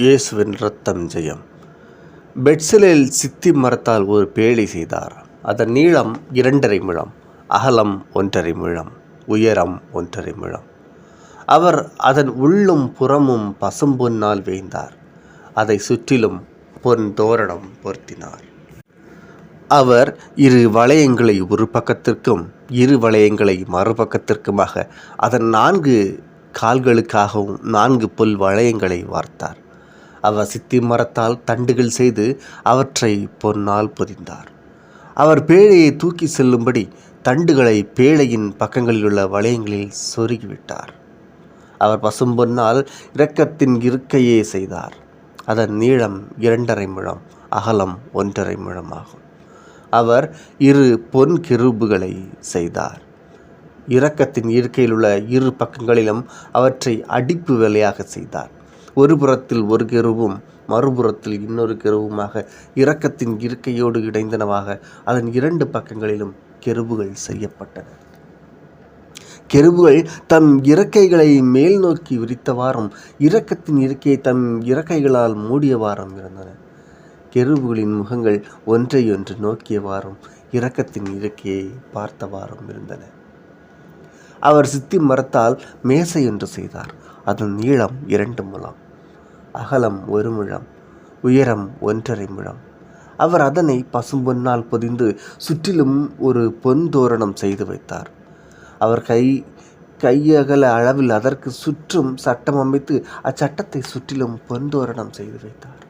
இயேசுவின் இரத்தம் ஜெயம். பெட்சிலில் சித்தி மரத்தால் ஒரு பேழி செய்தார். அதன் நீளம் இரண்டரை முழம் அகலம் ஒன்றரை முழம் உயரம் ஒன்றரை முழம். அவர் அதன் உள்ளும் புறமும் பசும்பொன்னால் வேய்ந்தார் அதை சுற்றிலும் பொன் தோரணம் பொருத்தினார். அவர் இரு வளையங்களை ஒரு பக்கத்திற்கும் இரு வளையங்களை மறுபக்கத்திற்குமாக அதன் நான்கு கால்களுக்காகவும் நான்கு புல் வளையங்களை வார்த்தார். அவர் சித்தி மரத்தால் தண்டுகள் செய்து அவற்றை பொன்னால் பொதிந்தார். அவர் பேழையை தூக்கி செல்லும்படி தண்டுகளை பேழையின் பக்கங்களில் உள்ள வளையங்களில் சொருகிவிட்டார். அவர் பசும்பொன்னால் இரக்கத்தின் இருக்கையே செய்தார். அதன் நீளம் இரண்டரை முழம் அகலம் ஒன்றரை முழமாகும். அவர் இரு பொன் கிருபுகளை செய்தார். இரக்கத்தின் இருக்கையில் உள்ள இரு பக்கங்களிலும் அவற்றை அடிப்பு வேலையாக செய்தார். ஒரு புறத்தில் ஒரு கெருவும் மறுபுறத்தில் இன்னொரு கெருவுமாக இரக்கத்தின் இருக்கையோடு இணைந்தனவாக அதன் இரண்டு பக்கங்களிலும் கெருவுகள் செய்யப்பட்டன. கெருவுகள் தம் இறக்கைகளை மேல் நோக்கி விரித்தவாறும் இரக்கத்தின் இருக்கையை தம் இறக்கைகளால் மூடியவாறும் இருந்தன. கெருவுகளின் முகங்கள் ஒன்றையொன்று நோக்கியவாறும் இரக்கத்தின் இருக்கையை பார்த்தவாறும் இருந்தன. அவர் சித்தி மரத்தால் மேசை ஒன்று செய்தார். அதன் நீளம் இரண்டு முழம். அகலம் ஒரு முழம். உயரம் ஒன்றரை முழம். அவர் அதனை பசும்பொன்னால் பொதிந்து சுற்றிலும் ஒரு பொன் தோரணம் செய்து வைத்தார். அவர் கை கையகல அளவில் அதற்கு சுற்றும் சட்டம் அமைத்து அச்சட்டத்தை சுற்றிலும் பொன் தோரணம் செய்து வைத்தார்.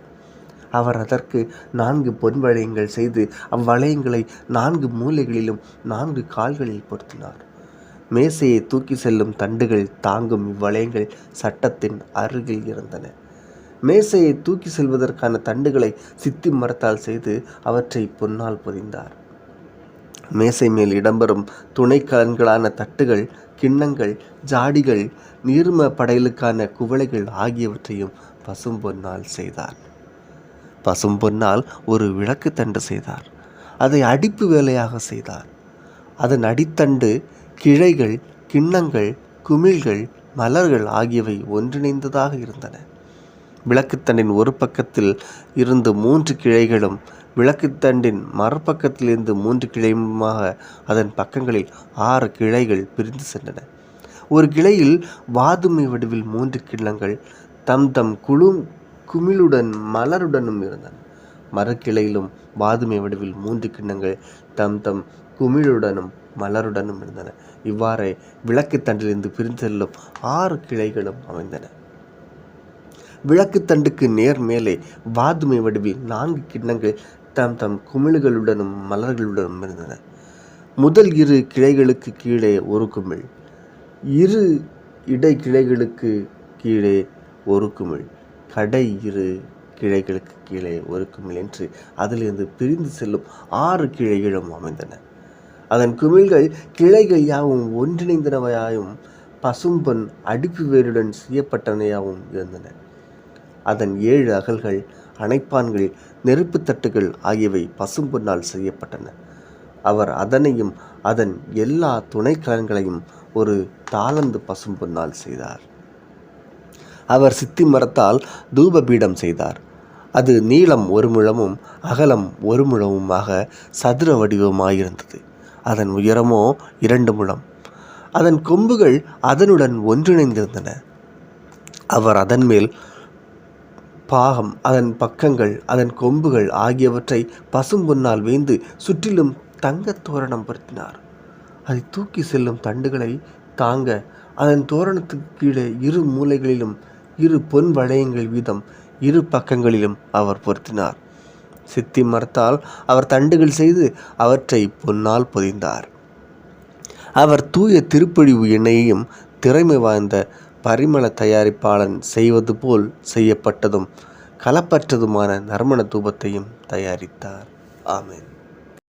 அவர் அதற்கு நான்கு பொன் வளையங்கள் செய்து அவ்வளையங்களை நான்கு மூலைகளிலும் நான்கு கால்களில் பொருத்தினார். மேசையை தூக்கி செல்லும் தண்டுகள் தாங்கும் இவ்வளையங்கள் சட்டத்தின் அருகில் இருந்தன. மேசையை தூக்கி செல்வதற்கான தண்டுகளை சித்தி மரத்தால் செய்து அவற்றை பொன்னால் பொதிந்தார். மேசை மேல் இடம்பெறும் துணைக்கலன்களான தட்டுகள் கிண்ணங்கள் ஜாடிகள் நீர்ம படையலுக்கான குவளைகள் ஆகியவற்றையும் பசும்பொன்னால் செய்தார். பசும்பொன்னால் ஒரு விளக்கு தண்டு செய்தார். அதை அடிப்பு வேலையாக செய்தார். அதன் அடித்தண்டு கிளைகள் கிண்ணங்கள் குமிழ்கள் மலர்கள் ஆகியவை ஒன்றிணைந்ததாக இருந்தன. விளக்குத்தண்டின் ஒரு பக்கத்தில் இருந்து மூன்று கிளைகளும் விளக்குத்தண்டின் மறுபக்கத்திலிருந்து மூன்று கிளையுமாக அதன் பக்கங்களில் ஆறு கிளைகள் பிரிந்து சென்றன. ஒரு கிளையில் வாதுமை வடிவில் மூன்று கிண்ணங்கள் தம் தம் குழு குமிழுடன் மலருடனும் இருந்தன. மரக்கிளையிலும் வாதுமை வடிவில் மூன்று கிண்ணங்கள் தம் தம் குமிழுடனும் மலருடனும் இருந்தன. இவ்வாறே விளக்குத்தண்டிலிருந்து பிரிந்து செல்லும் ஆறு கிளைகளும் அமைந்தன. விளக்குத்தண்டுக்கு நேர் மேலே வாதுமை வடிவில் நான்கு கிண்ணங்கள் தம் தம் குமிழ்களுடனும் மலர்களுடனும் இருந்தன. முதல் இரு கிளைகளுக்கு கீழே ஒரு குமிழ் இரு இடை கிளைகளுக்கு கீழே ஒரு குமிழ் கடை இரு கிளைகளுக்கு கீழே ஒரு குமிழ் என்று அதிலிருந்து பிரிந்து செல்லும் ஆறு கிளைகளும் அமைந்தன. அதன் குமிழ்கள் கிளைகள் யாவும் ஒன்றிணைந்தனவையாயும் பசும்பொன் அடுப்பு வேருடன் செய்யப்பட்டனையாகவும் இருந்தன. அதன் ஏழு அகல்கள் அணைப்பான்கள் நெருப்பு தட்டுகள் ஆகியவை பசும்பொன்னால் செய்யப்பட்டன. அவர் அதனையும் அதன் எல்லா துணைக்கலன்களையும் ஒரு தாளந்து பசும்பொன்னால் செய்தார். அவர் சித்தி மரத்தால் தூபபீடம் செய்தார். அது நீளம் ஒரு முழமும் அகலம் ஒரு முழமுமாக சதுர வடிவமாயிருந்தது. அதன் உயரமோ இரண்டு முழம். அதன் கொம்புகள் அதனுடன் ஒன்றிணைந்திருந்தன. அவர் அதன் மேல் பாகம் அதன் பக்கங்கள் அதன் கொம்புகள் ஆகியவற்றை பசும்பொன்னால் வேந்து சுற்றிலும் தங்கத் தோரணம் பொருத்தினார். அதை தூக்கி செல்லும் தண்டுகளை தாங்க அதன் தோரணத்துக்கு கீழே இரு மூலைகளிலும் இரு பொன் வளையங்கள் வீதம் இரு பக்கங்களிலும் அவர் பொருத்தினார். சித்தி மரத்தால் அவர் தண்டுகள் செய்து அவற்றை பொன்னால் பொதிந்தார். அவர் தூய திருப்பழிவு எண்ணெயையும் திறமை வாய்ந்த பரிமள தயாரிப்பாளன் செய்வது போல் செய்யப்பட்டதும் கலப்பற்றதுமான நறுமண தூபத்தையும் தயாரித்தார். ஆமேன்.